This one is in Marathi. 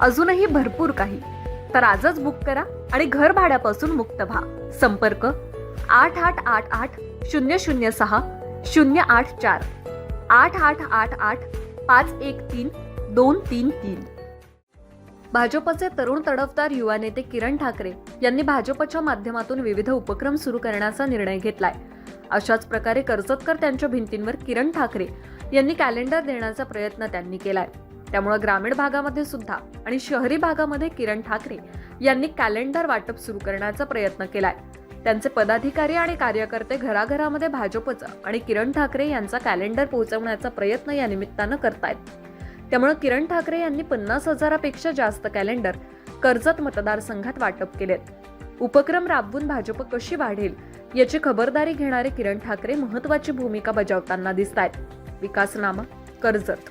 अजूनही भरपूर काही. तर आजच बुक करा आणि घर भाड्यापासून मुक्त व्हा. संपर्क आठ आठ आठ आठ शून्य शून्य सहा शून्य आठ चार. आठ आठ आठ आठ पाच एक तीन दोन तीन तीन. भाजपचे तरुण तडफदार युवा नेते किरण ठाकरे यांनी भाजपच्या माध्यमातून विविध उपक्रम सुरू करण्याचा निर्णय घेतलाय. अशाच प्रकारे कर्जतकर त्यांच्या भिंतींवर किरण ठाकरे यांनी कॅलेंडर देण्याचा प्रयत्न त्यांनी केलाय. त्यामुळं ग्रामीण भागामध्ये सुद्धा आणि शहरी भागामध्ये किरण ठाकरे यांनी कॅलेंडर वाटप सुरू करण्याचा प्रयत्न केलाय. त्यांचे पदाधिकारी आणि कार्यकर्ते घराघरामध्ये भाजपचं आणि किरण ठाकरे यांचा कॅलेंडर पोहोचवण्याचा प्रयत्न या निमित्तानं करतायत. त्यामुळे किरण ठाकरे यांनी पन्नास हजारापेक्षा जास्त कॅलेंडर कर्जत मतदारसंघात वाटप केलेत. उपक्रम राबवून भाजप कशी वाढेल याची खबरदारी घेणारे किरण ठाकरे महत्वाची भूमिका बजावताना दिसत आहेत विकासनामा कर्जत.